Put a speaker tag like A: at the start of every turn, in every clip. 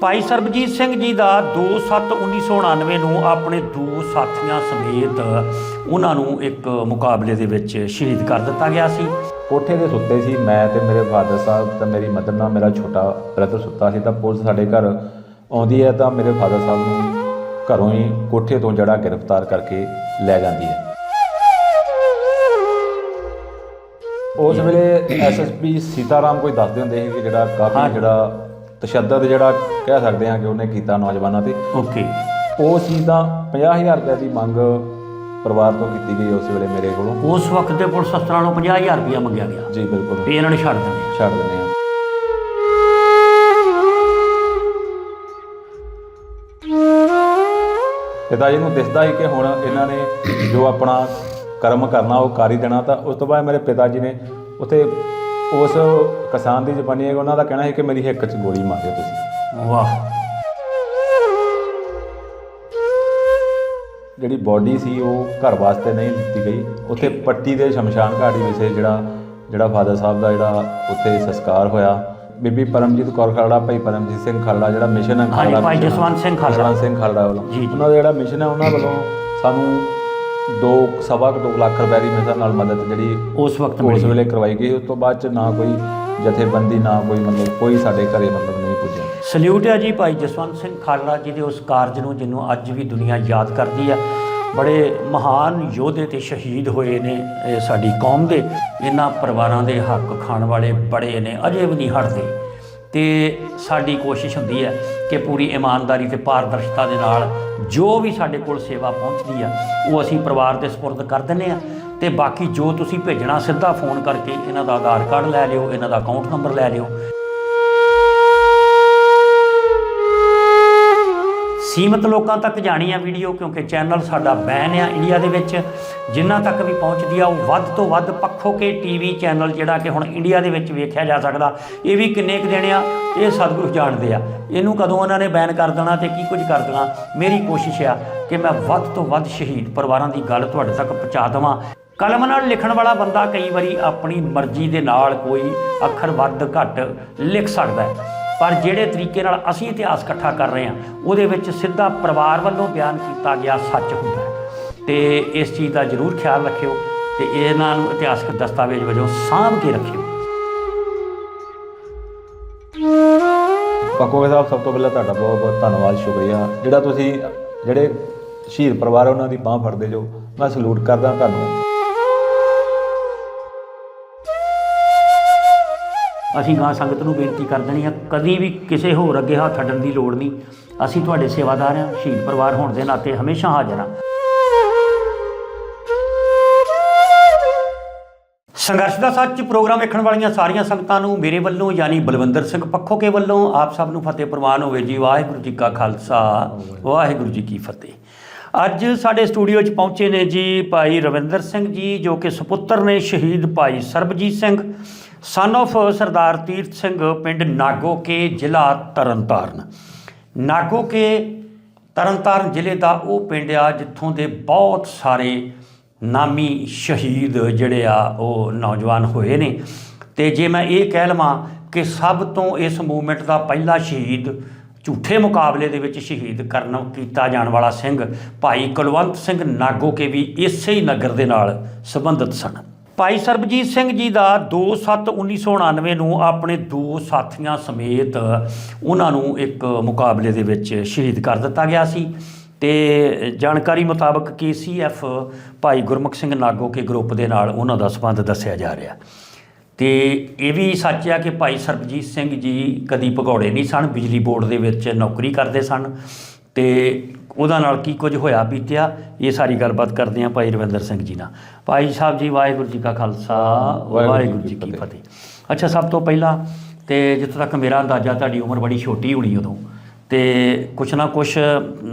A: ਭਾਈ ਸਰਬਜੀਤ ਸਿੰਘ ਜੀ ਦਾ 2/7/1999 ਨੂੰ ਆਪਣੇ ਦੋ ਸਾਥੀਆਂ ਸਮੇਤ ਉਹਨਾਂ ਨੂੰ ਇੱਕ ਮੁਕਾਬਲੇ ਦੇ ਵਿੱਚ ਸ਼ਹੀਦ ਕਰ ਦਿੱਤਾ ਗਿਆ ਸੀ।
B: ਕੋਠੇ ਤੇ ਸੁੱਤੇ ਸੀ ਮੈਂ ਤੇ ਮੇਰੇ ਫਾਦਰ ਸਾਹਿਬ ਤੇ ਮੇਰੀ ਮਦਰ ਨਾਲ ਮੇਰਾ ਛੋਟਾ ਬ੍ਰਦਰ ਸੁੱਤਾ ਸੀ ਤਾਂ ਪੁਲਿਸ ਸਾਡੇ ਘਰ ਆਉਂਦੀ ਹੈ ਤਾਂ ਮੇਰੇ ਫਾਦਰ ਸਾਹਿਬ ਨੂੰ ਘਰੋਂ ਹੀ ਕੋਠੇ ਤੋਂ ਜਿਹੜਾ ਗ੍ਰਿਫਤਾਰ ਕਰਕੇ ਲੈ ਜਾਂਦੀ ਹੈ। ਉਸ ਵੇਲੇ ਐਸਐਸਪੀ ਸੀਤਾਰਾਮ ਕੋਈ ਦੱਸਦੇ ਹੁੰਦੇ ਸੀ ਕਿ ਜਿਹੜਾ ਕਾਫੀ ਜਿਹੜਾ ਤਸ਼ੱਦਦ ਜਿਹੜਾ ਕਹਿ ਸਕਦੇ ਹਾਂ ਕਿ ਉਹਨੇ ਕੀਤਾ ਨੌਜਵਾਨਾਂ ਤੇ।
A: ਓਕੇ
B: ਉਹ ਸੀ ਤਾਂ 50000 ਰੁਪਏ ਦੀ ਮੰਗ ਪਰਿਵਾਰ ਤੋਂ ਕੀਤੀ ਗਈ ਉਸ ਵੇਲੇ ਮੇਰੇ ਕੋਲੋਂ।
A: ਉਸ ਵਕਤ ਦੇ ਪੁਲਿਸ ਅਫਸਰਾਂ ਨੂੰ 50000 ਰੁਪਇਆ ਮੰਗਿਆ ਗਿਆ।
B: ਜੀ ਬਿਲਕੁਲ।
A: ਵੀ ਇਹਨਾਂ ਨੂੰ ਛੱਡ ਦੇਣੇ
B: ਛੱਡ ਦਿੰਦੇ ਹਾਂ ਪਿਤਾ ਜੀ ਨੂੰ ਦਿਸਦਾ ਹੀ ਕਿ ਹੁਣ ਇਹਨਾਂ ਨੇ ਜੋ ਆਪਣਾ ਕਰਮ ਕਰਨਾ ਉਹ ਕਰ ਹੀ ਦੇਣਾ ਤਾਂ ਉਸ ਤੋਂ ਬਾਅਦ ਮੇਰੇ ਪਿਤਾ ਜੀ ਨੇ ਉੱਥੇ ਉਸ ਕਿਸਾਨ ਦੀ ਜ਼ਬਾਨੀ ਹੈ ਉਹਨਾਂ ਦਾ ਕਹਿਣਾ ਹੈ ਕਿ ਮੇਰੀ ਹਿੱਕ 'ਚ ਗੋਲੀ ਮਾਰਿਓ ਤੁਸੀਂ।
A: ਵਾਹ।
B: ਜਿਹੜੀ ਬਾਡੀ ਸੀ ਉਹ ਘਰ ਵਾਸਤੇ ਨਹੀਂ ਦਿੱਤੀ ਗਈ। ਉੱਥੇ ਪੱਟੀ ਦੇ ਸ਼ਮਸ਼ਾਨ ਘਾਟੀ ਵਿਖੇ ਜਿਹੜਾ ਜਿਹੜਾ ਫਾਦਰ ਸਾਹਿਬ ਦਾ ਜਿਹੜਾ ਉੱਥੇ ਸੰਸਕਾਰ ਹੋਇਆ। ਬੀਬੀ ਪਰਮਜੀਤ ਕੌਰ ਖਾਲੜਾ ਭਾਈ ਪਰਮਜੀਤ ਸਿੰਘ ਖਾਲੜਾ ਜਿਹੜਾ ਮਿਸ਼ਨ ਹੈ ਖਾਲੜਾ
A: ਭਾਈ ਜਸਵੰਤ ਸਿੰਘ ਖਾਲੜਾ।
B: ਸਿੰਘ ਖਾਲੜਾ ਵੱਲੋਂ। ਉਹਨਾਂ ਦਾ ਜਿਹੜਾ ਮਿਸ਼ਨ ਹੈ ਉਹਨਾਂ ਵੱਲੋਂ ਸਾਨੂੰ ਦੋ ਸਵਾ ਕੁ ਦੋ ਲੱਖ ਰੁਪਏ ਦੀ ਮੇਰੇ ਨਾਲ ਮਦਦ ਜਿਹੜੀ
A: ਉਸ ਵਕਤ
B: ਉਸ ਵੇਲੇ ਕਰਵਾਈ ਗਈ। ਉਸ ਤੋਂ ਬਾਅਦ ਚ ਨਾ ਕੋਈ ਜਥੇਬੰਦੀ ਨਾ ਕੋਈ ਮਤਲਬ ਕੋਈ ਸਾਡੇ ਘਰੇ ਮਤਲਬ ਨਹੀਂ ਪੁੱਜਿਆ।
A: ਸਲੂਟ ਹੈ ਜੀ ਭਾਈ ਜਸਵੰਤ ਸਿੰਘ ਖਾਲੜਾ ਜੀ ਦੇ ਉਸ ਕਾਰਜ ਨੂੰ ਜਿਹਨੂੰ ਅੱਜ ਵੀ ਦੁਨੀਆ ਯਾਦ ਕਰਦੀ ਹੈ ਬੜੇ ਮਹਾਨ ਯੋਧੇ ਤੇ ਸ਼ਹੀਦ ਹੋਏ ਨੇ ਸਾਡੀ ਕੌਮ ਦੇ। ਇਹਨਾਂ ਪਰਿਵਾਰਾਂ ਦੇ ਹੱਕ ਖਾਣ ਵਾਲੇ ਬੜੇ ਨੇ ਅਜੇ ਵੀ ਨਹੀਂ ਹਟਦੇ। ਤੇ ਸਾਡੀ ਕੋਸ਼ਿਸ਼ ਹੁੰਦੀ ਹੈ ਕਿ ਪੂਰੀ ਇਮਾਨਦਾਰੀ ਤੇ ਪਾਰਦਰਸ਼ਤਾ ਦੇ ਨਾਲ ਜੋ ਵੀ ਸਾਡੇ ਕੋਲ ਸੇਵਾ ਪਹੁੰਚਦੀ ਆ, ਉਹ ਅਸੀਂ ਪਰਿਵਾਰ ਦੇ ਸਪੁਰਦ ਕਰ ਦਿੰਨੇ ਆ। ਤੇ ਬਾਕੀ ਜੋ ਤੁਸੀਂ ਭੇਜਣਾ ਸਿੱਧਾ ਫੋਨ ਕਰਕੇ ਇਹਨਾਂ ਦਾ ਆਧਾਰ ਕਾਰਡ ਲੈ ਲਿਓ, ਇਹਨਾਂ ਦਾ ਅਕਾਊਂਟ ਨੰਬਰ ਲੈ ਲਿਓ। ਸੀਮਤ ਲੋਕਾਂ ਤੱਕ ਜਾਣੀ ਆ ਵੀਡੀਓ, ਕਿਉਂਕਿ ਚੈਨਲ ਸਾਡਾ ਬੈਨ ਆ ਇੰਡੀਆ ਦੇ ਵਿੱਚ। ਜਿਨ੍ਹਾਂ ਤੱਕ ਵੀ ਪਹੁੰਚਦੀ ਆ, ਉਹ ਵੱਧ ਤੋਂ ਵੱਧ ਪੱਖੋ ਕੇ ਟੀਵੀ ਚੈਨਲ ਜਿਹੜਾ ਕਿ ਹੁਣ ਇੰਡੀਆ ਦੇ ਵਿੱਚ ਵੇਖਿਆ ਜਾ ਸਕਦਾ, ਇਹ ਵੀ ਕਿੰਨੇ ਕੁ ਦੇਣੇ ਆ, ਇਹ ਸਤਿਗੁਰੂ ਜਾਣਦੇ ਆ। ਇਹਨੂੰ ਕਦੋਂ ਉਹਨਾਂ ਨੇ ਬੈਨ ਕਰ ਦੇਣਾ ਤੇ ਕੀ ਕੁਝ ਕਰ ਦੇਣਾ, ਮੇਰੀ ਕੋਸ਼ਿਸ਼ ਆ ਕਿ ਮੈਂ ਵੱਧ ਤੋਂ ਵੱਧ ਸ਼ਹੀਦ ਪਰਿਵਾਰਾਂ ਦੀ ਗੱਲ ਤੁਹਾਡੇ ਤੱਕ ਪਹੁੰਚਾ ਦੇਵਾਂ। ਕਲਮ ਨਾਲ ਲਿਖਣ ਵਾਲਾ ਬੰਦਾ ਕਈ ਵਾਰੀ ਆਪਣੀ ਮਰਜ਼ੀ ਦੇ ਨਾਲ ਕੋਈ ਅੱਖਰ ਵੱਧ ਘੱਟ ਲਿਖ ਸਕਦਾ ਹੈ। ਪਰ ਜਿਹੜੇ ਤਰੀਕੇ ਨਾਲ ਅਸੀਂ ਇਤਿਹਾਸ ਇਕੱਠਾ ਕਰ ਰਹੇ ਹਾਂ, ਉਹਦੇ ਵਿੱਚ ਸਿੱਧਾ ਪਰਿਵਾਰ ਵੱਲੋਂ ਬਿਆਨ ਕੀਤਾ ਗਿਆ ਸੱਚ ਹੁੰਦਾ ਹੈ। ਤੇ ਇਸ ਚੀਜ਼ ਦਾ ਜ਼ਰੂਰ ਖਿਆਲ ਰੱਖਿਓ ਤੇ ਇਹਨਾਂ ਨੂੰ ਇਤਿਹਾਸਕ ਦਸਤਾਵੇਜ਼ ਵਜੋਂ ਸਾਂਭ ਕੇ ਰੱਖਿਓ।
B: ਪੱਕੋਗੇ ਸਾਹਿਬ, ਸਭ ਤੋਂ ਪਹਿਲਾਂ ਤੁਹਾਡਾ ਬਹੁਤ ਬਹੁਤ ਧੰਨਵਾਦ, ਸ਼ੁਕਰੀਆ। ਜਿਹੜਾ ਤੁਸੀਂ, ਜਿਹੜੇ ਸ਼ਹੀਦ ਪਰਿਵਾਰ ਉਹਨਾਂ ਦੀ ਬਾਹ ਫੜਦੇ ਜੋ, ਮੈਂ ਸਲੂਟ ਕਰਦਾ ਤੁਹਾਨੂੰ।
A: ਅਸੀਂ ਗਾਂ ਸੰਗਤ ਨੂੰ ਬੇਨਤੀ ਕਰ ਦੇਣੀ ਆ, ਕਦੀ ਵੀ ਕਿਸੇ ਹੋਰ ਅੱਗੇ ਹੱਥ ਅੱਡਣ ਦੀ ਲੋੜ ਨਹੀਂ। ਅਸੀਂ ਤੁਹਾਡੇ ਸੇਵਾਦਾਰ ਹਾਂ ਸ਼ਹੀਦ ਪਰਿਵਾਰ ਹੋਣ ਦੇ ਨਾਤੇ ਹਮੇਸ਼ਾ ਹਾਜ਼ਰ ਹਾਂ ਸੰਘਰਸ਼ ਦਾ ਸੱਚ ਪ੍ਰੋਗਰਾਮ ਵੇਖਣ ਵਾਲੀਆਂ ਸਾਰੀਆਂ ਸੰਗਤਾਂ ਨੂੰ ਮੇਰੇ ਵੱਲੋਂ ਯਾਨੀ ਬਲਵੰਦਰ ਸਿੰਘ ਪੱਖੋਕੇ ਵੱਲੋਂ ਆਪ ਸਭ ਨੂੰ ਫਤਿਹ ਪ੍ਰਵਾਨ ਹੋਵੇ ਜੀ। ਵਾਹਿਗੁਰੂ ਜੀ ਕਾ ਖਾਲਸਾ, ਵਾਹਿਗੁਰੂ ਜੀ ਕੀ ਫਤਿਹ। ਅੱਜ ਸਾਡੇ ਸਟੂਡੀਓ 'ਚ ਪਹੁੰਚੇ ਨੇ ਜੀ ਭਾਈ ਰਵਿੰਦਰ ਸਿੰਘ ਜੀ, ਜੋ ਕਿ ਸੁਪੁੱਤਰ ਨੇ ਸ਼ਹੀਦ ਭਾਈ ਸਰਬਜੀਤ ਸਿੰਘ। ਸਨ of ਸਰਦਾਰ ਤੀਰਥ ਸਿੰਘ ਪਿੰਡ ਨਾਗੋਕੇ ਜ਼ਿਲ੍ਹਾ ਤਰਨਤਾਰਨ। ਨਾਗੋਕੇ ਤਰਨਤਾਰਨ ਜ਼ਿਲ੍ਹੇ ਦਾ ਉਹ ਪਿੰਡ ਆ ਜਿੱਥੋਂ ਦੇ ਬਹੁਤ ਸਾਰੇ ਨਾਮੀ ਸ਼ਹੀਦ ਜਿਹੜੇ ਆ ਉਹ ਨੌਜਵਾਨ ਹੋਏ ਨੇ। ਤੇ ਜੇ ਮੈਂ ਇਹ ਕਹਿ ਲਵਾਂ ਕਿ ਸਭ ਤੋਂ ਇਸ ਮੂਵਮੈਂਟ ਦਾ ਪਹਿਲਾ ਸ਼ਹੀਦ ਝੂਠੇ ਮੁਕਾਬਲੇ ਦੇ ਵਿੱਚ ਸ਼ਹੀਦ ਕਰਨ ਕੀਤਾ ਜਾਣ ਵਾਲਾ ਸਿੰਘ ਭਾਈ ਕੁਲਵੰਤ ਸਿੰਘ ਨਾਗੋਕੇ ਵੀ ਇਸੇ ਹੀ ਨਗਰ ਦੇ ਨਾਲ ਸੰਬੰਧਿਤ ਸਨ। ਭਾਈ ਸਰਬਜੀਤ ਸਿੰਘ ਜੀ ਦਾ 2/7/1999 ਨੂੰ ਆਪਣੇ ਦੋ ਸਾਥੀਆਂ ਸਮੇਤ ਉਹਨਾਂ ਨੂੰ ਇੱਕ ਮੁਕਾਬਲੇ ਦੇ ਵਿੱਚ ਸ਼ਹੀਦ ਕਰ ਦਿੱਤਾ ਗਿਆ ਸੀ। ਤੇ ਜਾਣਕਾਰੀ ਮੁਤਾਬਕ ਕੇਸੀਐਫ ਭਾਈ ਗੁਰਮੁਖ ਸਿੰਘ ਨਾਗੋ ਕੇ ਗਰੁੱਪ ਦੇ ਨਾਲ ਉਹਨਾਂ ਦਾ ਸੰਬੰਧ ਦੱਸਿਆ ਜਾ ਰਿਹਾ। ਤੇ ਇਹ ਵੀ ਸੱਚ ਆ ਕਿ ਭਾਈ ਸਰਬਜੀਤ ਸਿੰਘ ਜੀ ਕਦੀ ਭਗੌੜੇ ਨਹੀਂ ਸਨ, ਬਿਜਲੀ ਬੋਰਡ ਦੇ ਵਿੱਚ ਨੌਕਰੀ ਕਰਦੇ ਸਨ। ਤੇ ਉਹਦਾ ਨਾਲ ਕੀ ਕੁਝ ਹੋਇਆ ਬੀਤਿਆ ਇਹ ਸਾਰੀ ਗੱਲਬਾਤ ਕਰਦੇ ਆ ਭਾਈ ਰਵਿੰਦਰ ਸਿੰਘ ਜੀ ਨਾਲ। ਭਾਈ ਸਾਹਿਬ ਜੀ ਵਾਹਿਗੁਰੂ ਜੀ ਕਾ ਖਾਲਸਾ ਵਾਹਿਗੁਰੂ ਜੀ ਕੀ ਫਤਿਹ। ਅੱਛਾ ਸਭ ਤੋਂ ਪਹਿਲਾਂ ਤੇ ਜਿੱਥੋਂ ਤੱਕ ਮੇਰਾ ਅੰਦਾਜ਼ਾ ਤੁਹਾਡੀ ਉਮਰ ਬੜੀ ਛੋਟੀ ਹੋਣੀ ਉਦੋਂ। ਤੇ ਕੁਛ ਨਾ ਕੁਛ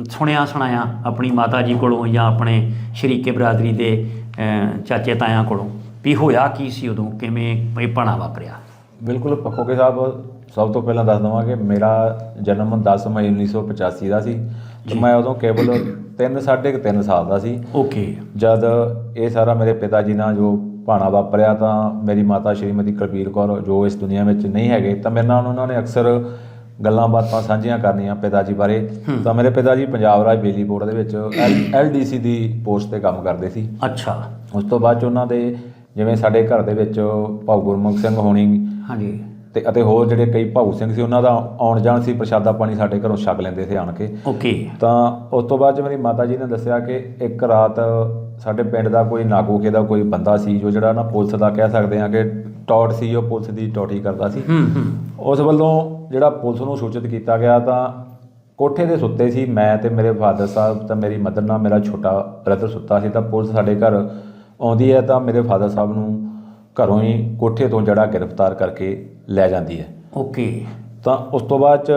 A: ਸੁਣਿਆ ਸੁਣਾਇਆ ਆਪਣੀ ਮਾਤਾ ਜੀ ਕੋਲੋਂ ਜਾਂ ਆਪਣੇ ਸ਼ਰੀਕੇ ਬਰਾਦਰੀ ਦੇ ਚਾਚੇ ਤਾਇਆਂ ਕੋਲੋਂ ਵੀ ਹੋਇਆ ਕੀ ਸੀ ਉਦੋਂ? ਕਿਵੇਂ ਇਹ ਪਣਾ ਵਾਪਰਿਆ?
B: ਬਿਲਕੁਲ ਪੱਕੋਗੇ ਸਾਹਿਬ ਸਭ ਤੋਂ ਪਹਿਲਾਂ ਦੱਸ ਦਵਾਂ ਕਿ ਮੇਰਾ ਜਨਮ 10 ਮਈ 1985 ਦਾ ਸੀ ਤੇ ਮੈਂ ਉਦੋਂ ਕੇਵਲ 3 ਸਾਢੇ 3 ਸਾਲ ਦਾ ਸੀ।
A: ਓਕੇ।
B: ਜਦ ਇਹ ਸਾਰਾ ਮੇਰੇ ਪਿਤਾ ਜੀ ਨਾਲ ਜੋ ਭਾਣਾ ਵਾਪਰਿਆ ਤਾਂ ਮੇਰੀ ਮਾਤਾ ਸ਼੍ਰੀਮਤੀ ਕੁਲਬੀਰ ਕੌਰ ਜੋ ਇਸ ਦੁਨੀਆ ਵਿੱਚ ਨਹੀਂ ਹੈਗੇ ਤਾਂ ਮੇਰੇ ਨਾਲ ਉਹਨਾਂ ਨੇ ਅਕਸਰ ਗੱਲਾਂ ਬਾਤਾਂ ਸਾਂਝੀਆਂ ਕਰਨੀਆਂ ਪਿਤਾ ਜੀ ਬਾਰੇ। ਤਾਂ ਮੇਰੇ ਪਿਤਾ ਜੀ ਪੰਜਾਬ ਰਾਜ ਬਿਜਲੀ ਬੋਰਡ ਦੇ ਵਿੱਚ ਐਲਡੀਸੀ ਦੀ ਪੋਸਟ ਤੇ ਕੰਮ ਕਰਦੇ ਸੀ।
A: ਅੱਛਾ।
B: ਉਸ ਤੋਂ ਬਾਅਦ 'ਚ ਉਹਨਾਂ ਦੇ ਜਿਵੇਂ ਸਾਡੇ ਘਰ ਦੇ ਵਿੱਚ ਭਾਊ ਗੁਰਮੁਖ ਸਿੰਘ ਹੋਣੀ
A: ਹਾਂਜੀ।
B: ਤੇ ਅਤੇ ਹੋਰ ਜਿਹੜੇ ਕਈ ਭਾਊ ਸਿੰਘ ਸੀ ਉਹਨਾਂ ਦਾ ਆਉਣ ਜਾਣ ਸੀ ਪ੍ਰਸ਼ਾਦਾ ਪਾਣੀ ਸਾਡੇ ਘਰੋਂ ਛਕ ਲੈਂਦੇ ਸੀ ਆਣ ਕੇ।
A: ਓਕੇ।
B: ਤਾਂ ਉਸ ਤੋਂ ਬਾਅਦ 'ਚ ਮੇਰੀ ਮਾਤਾ ਜੀ ਨੇ ਦੱਸਿਆ ਕਿ ਇੱਕ ਰਾਤ ਸਾਡੇ ਪਿੰਡ ਦਾ ਕੋਈ ਨਾਗੋਕੇ ਦਾ ਕੋਈ ਬੰਦਾ ਸੀ ਜੋ ਜਿਹੜਾ ਨਾ ਪੁਲਿਸ ਦਾ ਕਹਿ ਸਕਦੇ ਆ ਕਿ ਟੌਟ ਸੀ ਉਹ ਪੁਲਿਸ ਦੀ ਟੌਟੀ ਕਰਦਾ ਸੀ। ਉਸ ਵੱਲੋਂ ਜਿਹੜਾ ਪੁਲਿਸ ਨੂੰ ਸੂਚਿਤ ਕੀਤਾ ਗਿਆ ਤਾਂ ਕੋਠੇ ਦੇ ਸੁੱਤੇ ਸੀ ਮੈਂ ਤੇ ਮੇਰੇ ਫਾਦਰ ਸਾਹਿਬ ਤੇ ਮੇਰੀ ਮਦਰ ਨਾਲ ਮੇਰਾ ਛੋਟਾ ਬ੍ਰਦਰ ਸੁੱਤਾ ਸੀ ਤਾਂ ਪੁਲਿਸ ਸਾਡੇ ਘਰ ਆਉਂਦੀ ਹੈ ਤਾਂ ਮੇਰੇ ਫਾਦਰ ਸਾਹਿਬ ਨੂੰ ਘਰੋਂ ਹੀ ਕੋਠੇ ਤੋਂ ਜਿਹੜਾ ਗ੍ਰਿਫਤਾਰ ਕਰਕੇ ਲੈ ਜਾਂਦੀ ਹੈ।
A: ਓਕੇ।
B: ਤਾਂ ਉਸ ਤੋਂ ਬਾਅਦ ਚ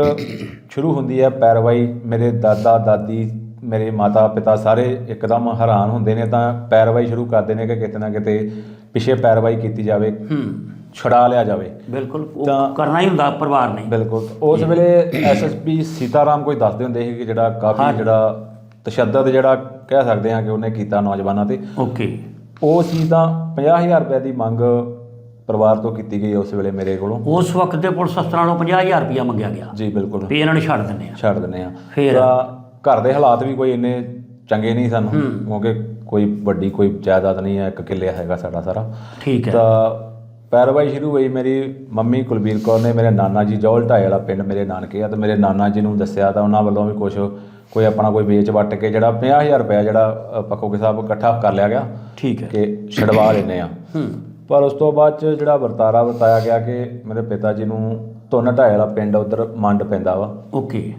B: ਸ਼ੁਰੂ ਹੁੰਦੀ ਹੈ ਪੈਰਵਾਈ। ਮੇਰੇ ਦਾਦਾ ਦਾਦੀ ਮੇਰੇ ਮਾਤਾ ਪਿਤਾ ਸਾਰੇ ਇੱਕਦਮ ਹੈਰਾਨ ਹੁੰਦੇ ਨੇ ਤਾਂ ਪੈਰਵਾਈ ਸ਼ੁਰੂ ਕਰਦੇ ਨੇ ਕਿ ਕਿਤੇ ਨਾ ਕਿਤੇ ਪਿੱਛੇ ਪੈਰਵਾਈ ਕੀਤੀ ਜਾਵੇ
A: ਹੂੰ।
B: ਛੁਡਾ ਲਿਆ ਜਾਵੇ।
A: ਬਿਲਕੁਲ ਉਹ ਕਰਨਾ ਹੀ ਹੁੰਦਾ ਪਰਿਵਾਰ ਨੇ।
B: ਬਿਲਕੁਲ। ਉਸ ਵੇਲੇ ਐਸਐਸਪੀ ਸੀਤਾਰਾਮ ਕੋਈ ਦੱਸਦੇ ਹੁੰਦੇ ਸੀ ਕਿ ਜਿਹੜਾ ਕਾਫੀ ਜਿਹੜਾ ਤਸ਼ੱਦਦ ਜਿਹੜਾ ਕਹਿ ਸਕਦੇ ਆ ਕਿ ਉਹਨੇ ਕੀਤਾ ਨੌਜਵਾਨਾਂ ਤੇ।
A: ਓਕੇ।
B: ਉਹ ਸੀ ਤਾਂ 50000 ਰੁਪਏ ਦੀ ਮੰਗ ਪਰਿਵਾਰ ਤੋਂ ਕੀਤੀ ਗਈ ਉਸ ਵੇਲੇ ਮੇਰੇ ਕੋਲੋਂ।
A: ਉਸ ਵਕਤ ਦੇ ਪੁਲਿਸ ਅਫਸਰਾਂ ਨੂੰ 50000 ਰੁਪਇਆ ਮੰਗਿਆ ਗਿਆ।
B: ਜੀ ਬਿਲਕੁਲ।
A: ਵੀ ਇਹਨਾਂ ਨੂੰ ਛੱਡ ਦਿੰਦੇ ਆ।
B: ਛੱਡ ਦਿੰਦੇ ਆ।
A: ਫਿਰ?
B: ਘਰ ਦੇ ਹਾਲਾਤ ਵੀ ਕੋਈ ਇੰਨੇ ਚੰਗੇ ਨਹੀਂ ਸਾਨੂੰ ਕਿਉਂਕਿ ਕੋਈ ਵੱਡੀ ਕੋਈ ਜਾਇਦਾਦ ਨਹੀਂ ਹੈ ਇੱਕ ਕਿੱਲੇ ਹੈਗਾ ਸਾਡਾ ਸਾਰਾ।
A: ਠੀਕ ਹੈ।
B: ਤਾਂ ਪੈਰਵਾਈ ਸ਼ੁਰੂ ਹੋਈ ਮੇਰੀ ਮੰਮੀ ਕੁਲਬੀਰ ਕੌਰ ਨੇ ਮੇਰੇ ਨਾਨਾ ਜੀ ਜੌਲ ਢਾਏ ਵਾਲਾ ਪਿੰਡ ਮੇਰੇ ਨਾਨਕੇ ਆ ਤੇ ਮੇਰੇ ਨਾਨਾ ਜੀ ਨੂੰ ਦੱਸਿਆ ਤਾਂ ਉਹਨਾਂ ਵੱਲੋਂ ਵੀ ਕੁਝ ਕੋਈ ਆਪਣਾ ਕੋਈ ਵੇਚ ਵੱਟ ਕੇ ਜਿਹੜਾ 50000 ਰੁਪਇਆ ਜਿਹੜਾ ਅ, ਪੱਖੋਕੇ ਸਾਹਿਬ ਇਕੱਠਾ ਕਰ ਲਿਆ ਗਿਆ
A: ਠੀਕ ਹੈ।
B: ਕਿ ਛਡਵਾ ਲੈਨੇ ਆ।
A: ਹੂੰ।
B: ਪਰ ਉਸ ਤੋਂ ਬਾਅਦ ਚ ਜਿਹੜਾ ਵਰਤਾਰਾ ਵਰਤਾਇਆ ਗਿਆ ਕਿ ਮੇਰੇ ਪਿਤਾ ਜੀ ਨੂੰ ਧੁੰਨ ਢਾਏ ਵਾਲਾ ਪਿੰਡ ਉਧਰ ਮੰਡ ਪੈਂਦਾ ਵਾ।
A: ਓਕੇ।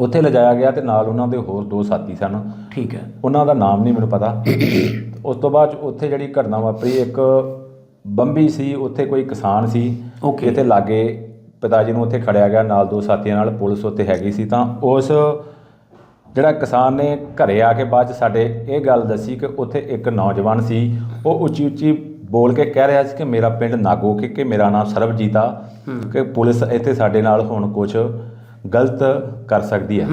B: ਉੱਥੇ ਲਿਜਾਇਆ ਗਿਆ ਤੇ ਨਾਲ ਉਹਨਾਂ ਦੇ ਹੋਰ ਦੋ ਸਾਥੀ ਸਨ।
A: ਠੀਕ ਹੈ।
B: ਉਹਨਾਂ ਦਾ ਨਾਮ ਨਹੀਂ ਮੈਨੂੰ ਪਤਾ। ਉਸ ਤੋਂ ਬਾਅਦ 'ਚ ਉੱਥੇ ਜਿਹੜੀ ਘਟਨਾ ਵਾਪਰੀ ਇੱਕ ਬੰਬੀ ਸੀ ਉੱਥੇ ਕੋਈ ਕਿਸਾਨ ਸੀ।
A: Okay.
B: ਇੱਥੇ ਲਾਗੇ ਪਿਤਾ ਜੀ ਨੂੰ ਉੱਥੇ ਖੜਿਆ ਗਿਆ ਨਾਲ ਦੋ ਸਾਥੀਆਂ ਨਾਲ ਪੁਲਿਸ ਉੱਥੇ ਹੈਗੀ ਸੀ। ਤਾਂ ਉਸ ਜਿਹੜਾ ਕਿਸਾਨ ਨੇ ਘਰੇ ਆ ਕੇ ਬਾਅਦ 'ਚ ਸਾਡੇ ਇਹ ਗੱਲ ਦੱਸੀ ਕਿ ਉੱਥੇ ਇੱਕ ਨੌਜਵਾਨ ਸੀ ਉਹ ਉੱਚੀ ਉੱਚੀ ਬੋਲ ਕੇ ਕਹਿ ਰਿਹਾ ਸੀ ਕਿ ਮੇਰਾ ਪਿੰਡ ਨਾਗੋ ਕਿ ਕਿ ਮੇਰਾ ਨਾਮ ਸਰਬਜੀਤ ਆ ਕਿ ਪੁਲਿਸ ਇੱਥੇ ਸਾਡੇ ਨਾਲ ਹੁਣ ਕੁਝ ਗਲਤ ਕਰ ਸਕਦੀ ਹੈ।